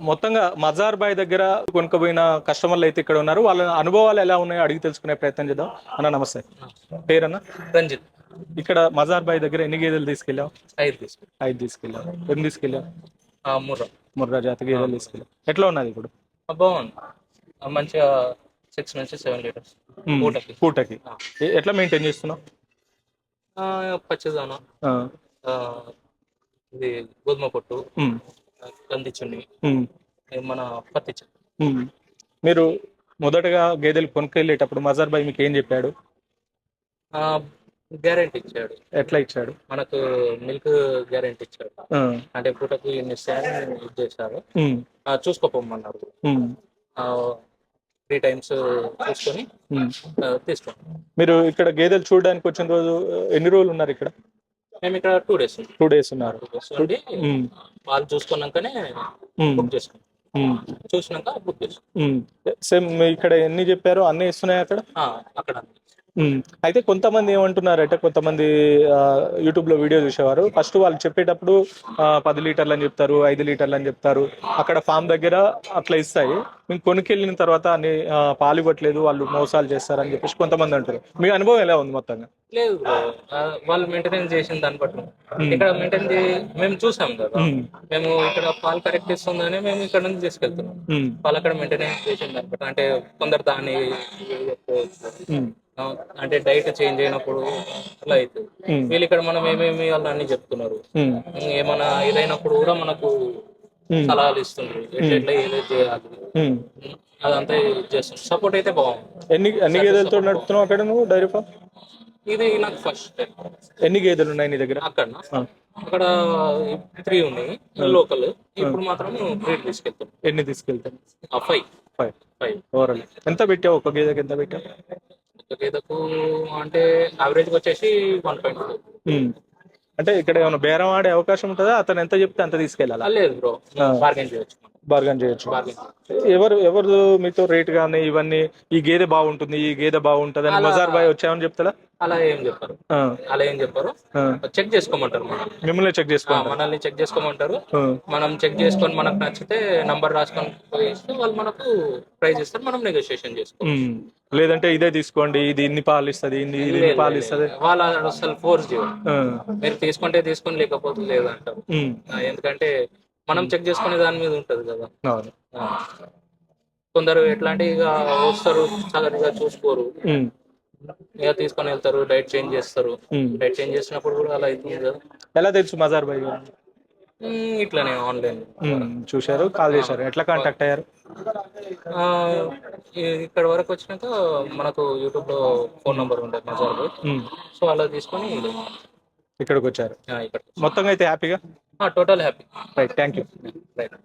మొత్తంగా మజార్ బాయ్ దగ్గర కొనుక్కపోయిన కస్టమర్లు అయితే ఇక్కడ ఉన్నారు. వాళ్ళ అనుభవాలు ఎలా ఉన్నాయో అడిగి తెలుసుకునే ప్రయత్నం చేద్దాం. అన్న నమస్తే. పేరన్న? రంజిత్. ఇక్కడ మజార్ బాయ్ దగ్గర ఎన్ని గేదెలు తీసుకెళ్ళావు? ఐదు తీసుకు ఐదు తీసుకెళ్ళావు. ఎన్ని తీసుకెళ్ళావు? ముర్రా. ముర్రా జాతి గేదెలు తీసుకెళ్ళావు. ఎట్లా ఉన్నది ఇప్పుడు? బాగుంది. మంచిగా సిక్స్ నుంచి సెవెన్ లీటర్స్. పూటకి. పూటకి. ఎట్లా మెయింటైన్ చేస్తున్నావు? ఆ, పచ్చిదాన. ఇది గోధుమ పొట్టు. మన పత్తి చెట్టు. ఉమ్. మీరు మొదటగా గేదెలు కొనుక్కెళ్ళేటప్పుడు మజార్ బాయ్ మీకు ఏం చెప్పాడు? గ్యారెంటీ ఇచ్చాడు. ఎట్లా ఇచ్చాడు? మనకు మిల్క్ గ్యారెంటీ ఇచ్చాడు. అంటే పూటకు ఇన్ని ఇస్తాయని ఇది చేశారు. చూసుకోపోమన్నారు. త్రీ టైమ్స్ చూసుకొని తీసుకోండి. మీరు ఇక్కడ గేదెలు చూడడానికి వచ్చిన రోజు ఎన్ని రోజులు ఉన్నారు ఇక్కడ? మేము ఇక్కడ టూ డేస్ టూ డేస్ ఉన్నారు. ఉండి వాళ్ళు చూసుకున్నాకనే బుక్ చేసుకున్నాం. చూసినాక బుక్ చేసుకున్నాం. సేమ్ ఇక్కడ ఎన్ని చెప్పారో అన్నీ ఇస్తున్నాయి అక్కడ? అక్కడ. అయితే కొంతమంది ఏమంటున్నారంటే కొంతమంది యూట్యూబ్లో వీడియో చూసేవారు. ఫస్ట్ వాళ్ళు చెప్పేటప్పుడు పది లీటర్లు అని చెప్తారు ఐదు లీటర్లు అని చెప్తారు. అక్కడ ఫామ్ దగ్గర అట్లా ఇస్తాయి. మేము కొనుకెళ్ళిన తర్వాత అన్ని పాలు ఇవ్వట్లేదు వాళ్ళు మోసాలు చేస్తారని చెప్పేసి కొంతమంది అంటారు. మీ అనుభవం ఎలా ఉంది మొత్తంగా? లేదు వాళ్ళు మెయింటెనెన్స్ చేసిన దాన్ని బట్టి. ఇక్కడ మెయింటైన్ మేము చూసాం కదా. మేము. ఇక్కడ పాలు కరెక్ట్ ఇస్తుందని మేము ఇక్కడ నుంచి తీసుకెళ్తున్నాం. వాళ్ళు అక్కడ మెయింటెనెన్స్ చేసిన దాన్ని బట్టి. అంటే కొందరు దాన్ని అంటే డైట్ చేంజ్ అయినప్పుడు అలా అవుతుంది వీళ్ళు ఇక్కడ మనం ఏమేమి వాళ్ళు అన్ని చెప్తున్నారు. ఏమైనా ఇదైనప్పుడు కూడా మనకు సలహాలు ఇస్తున్నారు ఎట్లా ఎట్లా ఏదో చేయాలి. అదంతా చేస్తుంది సపోర్ట్ అయితే బాగుంది. ఎన్ని ఎన్ని గేదెలతో నడుపుతున్నావు అక్కడ నువ్వు డైరీ ఫామ్? ఇది నాకు ఫస్ట్ ఎన్ని గేదెలు ఉన్నాయి నీ దగ్గర? అక్కడ. అక్కడ త్రీ ఉన్నాయి. లోకల్ ఇప్పుడు మాత్రం బ్రీడ్ తీసుకెళ్తాం. ఎన్ని తీసుకెళ్తాను ఫైవ్ ఫైవ్ ఫైవ్ ఓవరాల్ ఎంత పెట్టావు ఒక గేదెకి? ఎంత పెట్టావు? గేదకు అంటే యావరేజ్ వచ్చేసి వన్ పాయింట్. అంటే ఇక్కడ ఏమైనా బేరం ఆడే అవకాశం ఉంటుందా? అతను ఎంత చెప్తే అంత తీసుకెళ్ళాలా? లేదు బ్రో. బార్గెన్ చేయొచ్చు. బార్గన్ చేయొచ్చు. ఎవరు ఎవరు మీతో రేట్ కానీ ఇవన్నీ ఈ గేదె బాగుంటుంది ఈ గేదె బాగుంటుంది అని మజార్ బాయ్ వచ్చామని చెప్తాడా? అలా ఏం చెప్పారు. అలా ఏం చెప్పారు. చెక్ చేసుకోమంటారు మనం మిమ్మల్ని చెక్ చేసుకో మనల్ని చెక్ చేసుకోమంటారు. మనం చెక్ చేసుకొని మనకు నచ్చితే నంబర్ రాసుకొని ఇస్తే వాళ్ళు మనకు ప్రైస్ ఇస్తారు. మనం నెగోషియేషన్ ఉమ్. లేదంటే ఇదే తీసుకోండి ఇది ఇన్ని పాలు ఇస్తుంది ఇది ఇన్ని పాలు ఇస్తుంది. వాళ్ళ అసలు ఫోర్స్ చేయరు. మీరు తీసుకుంటే తీసుకొని లేకపోతే లేదంటారు. ఎందుకంటే మనం చెక్ చేసుకునే దాని మీద ఉంటది కదా. కొందరు ఎట్లాంటి ఇక వస్తారు సగటుగా చూసుకోరు. ఉమ్, ఇక తీసుకొని వెళ్తారు డైట్ చేంజ్ చేస్తారు. ఉమ్. డైట్ చేంజ్ చేసినప్పుడు కూడా అలా అవుతుంది కదా. ఎలా తెలుసు మజార్? ఉమ్, ఇట్లానే ఆన్లైన్. చూశారు కాల్ చేశారు. ఎట్లా కాంటాక్ట్ అయ్యారు? ఇక్కడ వరకు వచ్చినాక మనకు యూట్యూబ్లో ఫోన్ నంబర్ ఉంటుంది మజార్ ఉమ్, సో అలా తీసుకొని ఇక్కడికి వచ్చారు. మొత్తంగా అయితే హ్యాపీగా? total happy right thank you right